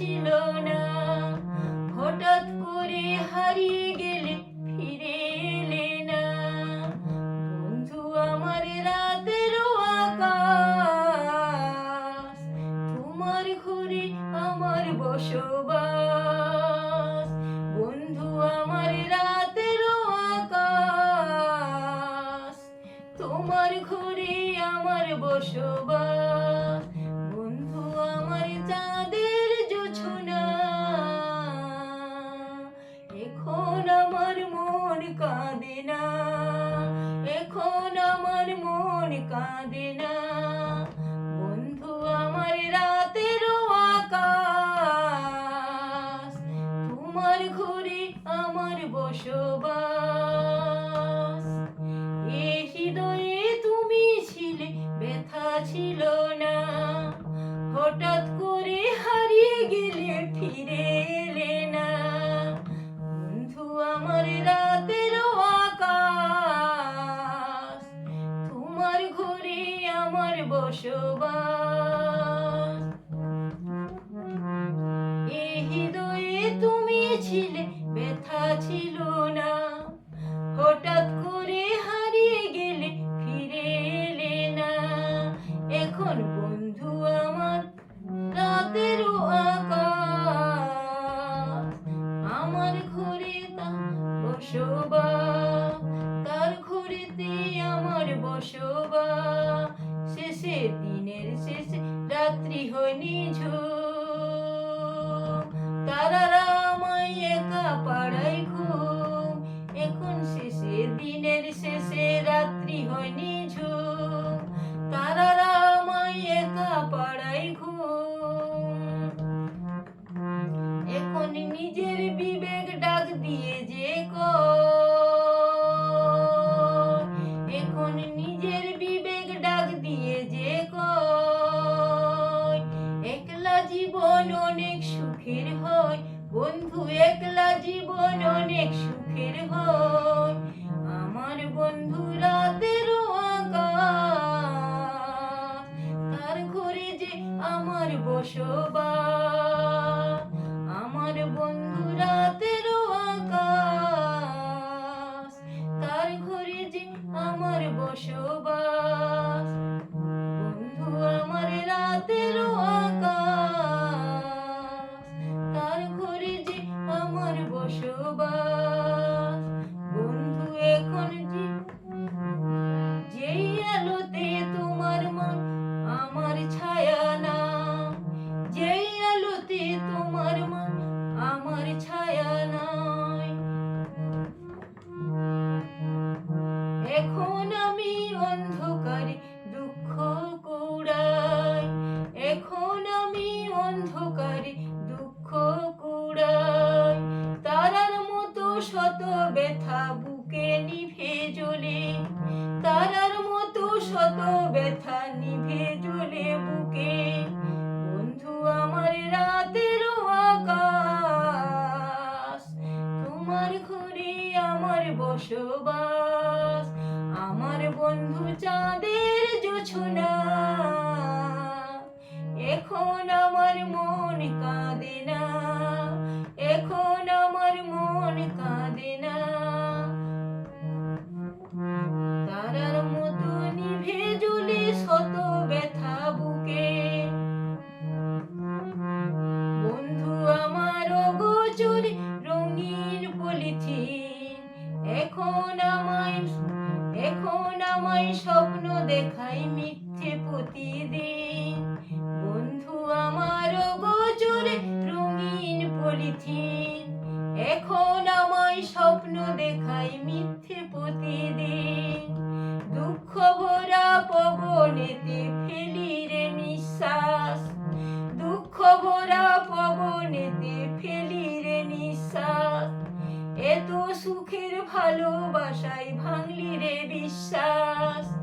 ছিল না। হঠাৎ করে হারিয়ে গেলে ফিরে এলে না। বন্ধু, আমার রাতের আকাশ, তোমার ঘরে আমার বসবাস। বন্ধু, আমার রাতের আকাশ, তোমার ঘরে আমার বসবাস। বন্ধু, আমার চা কাঁদে না, এখন আমার মন কাঁদে না। বন্ধু, আমার রাতের আকাশ, তোমার ঘরে আমার বসবাস। এ হৃদয়ে তুমি ছিলে, ব্যথা ছিল না। হঠাৎ বসবাস এই হৃদয়ে তুমি ছিলে ব্যথা ছিল। শেষে দিনের শেষে রাত্রি হয় নিঝুম। তারারা একা পাড়ায় ঘুম। এখন শেষে দিনের শেষে রাত্রি হয় নিঝুম। তারারা আমায় একা পাড়ায় জীবন অনেক সুখের হয়। আমার বন্ধু রাতের আকাশ, তার ঘরে যে আমার বসবাস। আমার বন্ধু রাতের আকাশ, তার ঘরে যে আমার বসবাস। বন্ধু, আমার রাতের আকাশ। জ্বলে তারার মতো শত ব্যথা নিভে জ্বলে বুকে। বন্ধু, আমার রাতের আকাশ, তোমার ঘরে আমার বসবাস, আমার বন্ধু চাঁদের জোছনা। এখন আমার মন কাঁদে না। পবনেতে ফেলি রে নিঃশ্বাস। দুঃখ ভরা পবনেতে ফেলি রে নিঃশ্বাস। এত সুখের ভালোবাসায় ভাঙলি রে বিশ্বাস।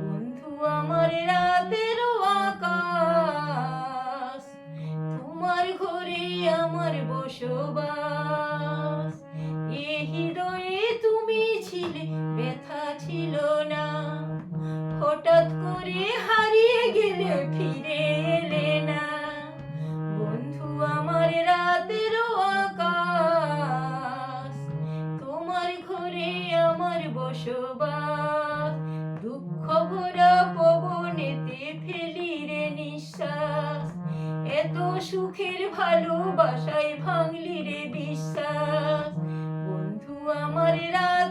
বন্ধু, আমার রাতের আকাশ। তোমার ঘরে আমার বসবাস। এ হৃদয়ে তুমি ছিলে, ব্যথা ছিল না। হঠাৎ করে হারিয়ে গেলে, ফিরে এলে না। বন্ধু, আমার রাতের আকাশ, তোমার ঘরে আমার বসবাস। দুঃখ ভরা পবনেতে ফেলি রে নিঃশ্বাস। এত সুখের ভালোবাসায় ভাঙলি রে বিশ্বাস। বন্ধু, আমার রাতের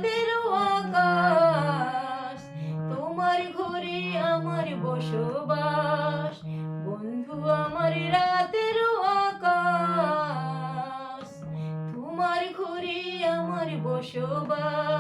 বসবাস। বন্ধু আমার রাতের আকাশ। তোমার ঘরে আমার বসবাস।